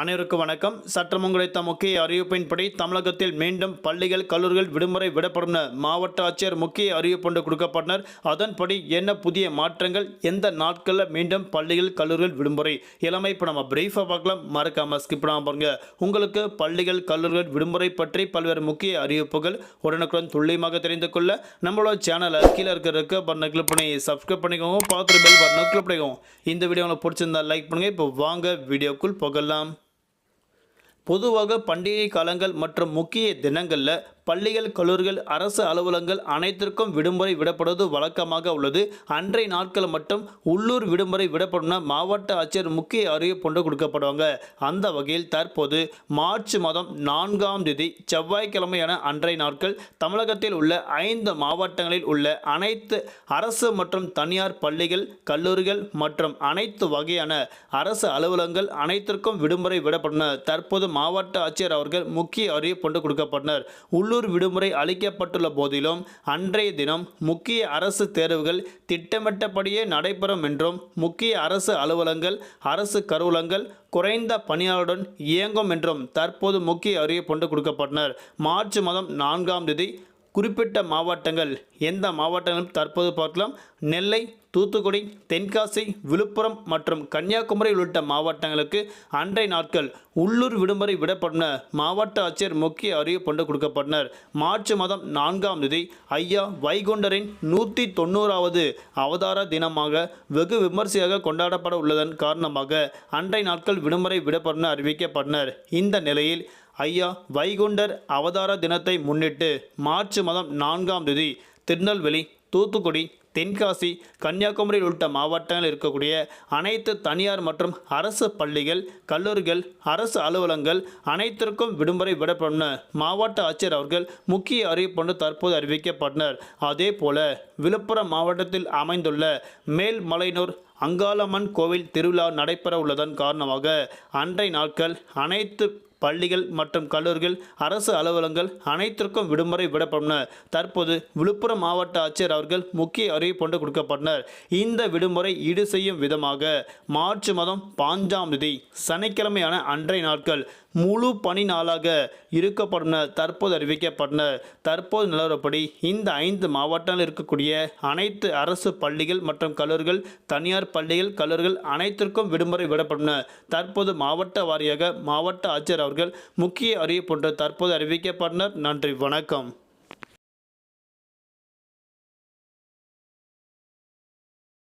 அனைவருக்கும் வணக்கம். சற்றம் கிடைத்த முக்கிய அறிவிப்பின்படி தமிழகத்தில் மீண்டும் பள்ளிகள் கல்லூரிகள் விடுமுறை விடப்படும் மாவட்ட ஆட்சியர் முக்கிய அறிவிப்பு கொடுக்கப்பட்டனர். அதன்படி என்ன புதிய மாற்றங்கள்? எந்த நாட்களில் மீண்டும் பள்ளிகள் கல்லூரிகள் விடுமுறை? எல்லாமே இப்போ நம்ம பிரீஃபாக பார்க்கலாம். மறக்காமல் ஸ்கிப் பண்ணாமல் பாருங்க. உங்களுக்கு பள்ளிகள் கல்லூரிகள் விடுமுறை பற்றி பல்வேறு முக்கிய அறிவிப்புகள் உடனுக்குடன் துல்லியமாக தெரிந்து கொள்ள நம்மளோட சேனலை கீழே இருக்கிற இருக்க பட்டனை கிளிக் பண்ணி சப்ஸ்கிரைப் பண்ணிக்கோங்க. பார்த்துட்டு பெல் பட்டனை கிளிக் பண்ணிக்கோங்க. இந்த வீடியோ உங்களுக்கு பிடிச்சிருந்தா லைக் பண்ணுங்கள் இப்போ வாங்க வீடியோக்குள் போகலாம். பொதுவாக பண்டிகை காலங்கள் மற்றும் முக்கிய தினங்களில் பள்ளிகள் கல்லூரிகள் அரசு அலுவலகங்கள் அனைத்திற்கும் விடுமுறை விடப்படுவது வழக்கமாக உள்ளது. அன்றைய நாட்கள் மட்டும் உள்ளூர் விடுமுறை விடப்படும்னா மாவட்ட ஆட்சியர் முக்கிய அறிவிப்பு கொடுக்கப்படுவாங்க. அந்த வகையில் தற்போது மார்ச் மாதம் நான்காம் தேதி செவ்வாய்க்கிழமையான அன்றைய நாட்கள் தமிழகத்தில் உள்ள ஐந்து மாவட்டங்களில் உள்ள அனைத்து அரசு மற்றும் தனியார் பள்ளிகள் கல்லூரிகள் மற்றும் அனைத்து வகையான அரசு அலுவலகங்கள் அனைத்திற்கும் விடுமுறை விடப்படும் தற்போது மாவட்ட ஆட்சியர் அவர்கள் முக்கிய அறிவிப்பு கொடுக்கப்பட்டனர். உள்ளூர் விடுமுறை அளிக்கப்பட்டுள்ள போதிலும் அன்றைய தினம் முக்கிய அரசு தேர்வுகள் திட்டமிட்டபடியே நடைபெறும் என்றும் முக்கிய அரசு அலுவலங்கள் அரசு கருவூலங்கள் குறைந்த பணியாளருடன் இயங்கும் என்றும் தற்போது முக்கிய அறிவிப்பு கொடுக்கப்பட்டனர். மார்ச் மாதம் நான்காம் தேதி குறிப்பிட்ட மாவட்டங்கள் எந்த மாவட்டங்களும் தற்போது பார்க்கலாம். நெல்லை தூத்துக்குடி தென்காசி விழுப்புரம் மற்றும் கன்னியாகுமரி உள்ளிட்ட மாவட்டங்களுக்கு அன்றைய நாட்கள் உள்ளூர் விடுமுறை விடப்படும் மாவட்ட ஆட்சியர் முக்கிய அறிவிப்பு கொடுக்கப்பட்டனர். மார்ச் மாதம் நான்காம் தேதி ஐயா வைகுண்டரின் நூற்றி தொண்ணூறாவது அவதார தினமாக வெகு விமர்சையாக கொண்டாடப்பட உள்ளதன் காரணமாக அன்றைய நாட்கள் விடுமுறை விடப்படும் அறிவிக்கப்பட்டனர். இந்த நிலையில் ஐயா வைகுண்டர் அவதார தினத்தை முன்னிட்டு மார்ச் மாதம் நான்காம் தேதி திருநெல்வேலி தூத்துக்குடி தென்காசி கன்னியாகுமரி உள்ளிட்ட மாவட்டங்களில் இருக்கக்கூடிய அனைத்து தனியார் மற்றும் அரசு பள்ளிகள் கல்லூரிகள் அரசு அலுவலகங்கள் அனைத்திற்கும் விடுமுறை விடப்படும் மாவட்ட ஆட்சியர் அவர்கள் முக்கிய அறிவிப்பு தற்போது அறிவிக்கப்பட்டனர். அதே போல விழுப்புரம் மாவட்டத்தில் அமைந்துள்ள மேல்மலையனூர் அங்காளம்மன் கோவில் திருவிழா நடைபெற உள்ளதன் காரணமாக அன்றை நாட்கள் அனைத்து பள்ளிகள் மற்றும் கல்லூரிகள் அரசு அலுவலகங்கள் அனைத்திற்கும் விடுமுறை விடப்படும் தற்போது விழுப்புரம் மாவட்ட ஆட்சியர் அவர்கள் முக்கிய அறிவிப்பு கொடுக்கப்பட்டனர். இந்த விடுமுறை ஈடு செய்யும் விதமாக மார்ச் மாதம் பாஞ்சாம் தேதி சனிக்கிழமையான அன்றைய நாட்கள் முழு பணி நாளாக இருக்கப்படும் தற்போது அறிவிக்கப்பட்டன தற்போது நிலவரப்படி இந்த ஐந்து மாவட்டங்களில் இருக்கக்கூடிய அனைத்து அரசு பள்ளிகள் மற்றும் கல்லூரிகள் தனியார் பள்ளிகள் கல்லூரிகள் அனைத்திற்கும் விடுமுறை விடப்படும் தற்போது மாவட்ட வாரியாக மாவட்ட ஆட்சியர் அவர்கள் முக்கிய அறிவிப்பு ஒன்று தற்போது அறிவிக்கப்பட்டனர் நன்றி வணக்கம்.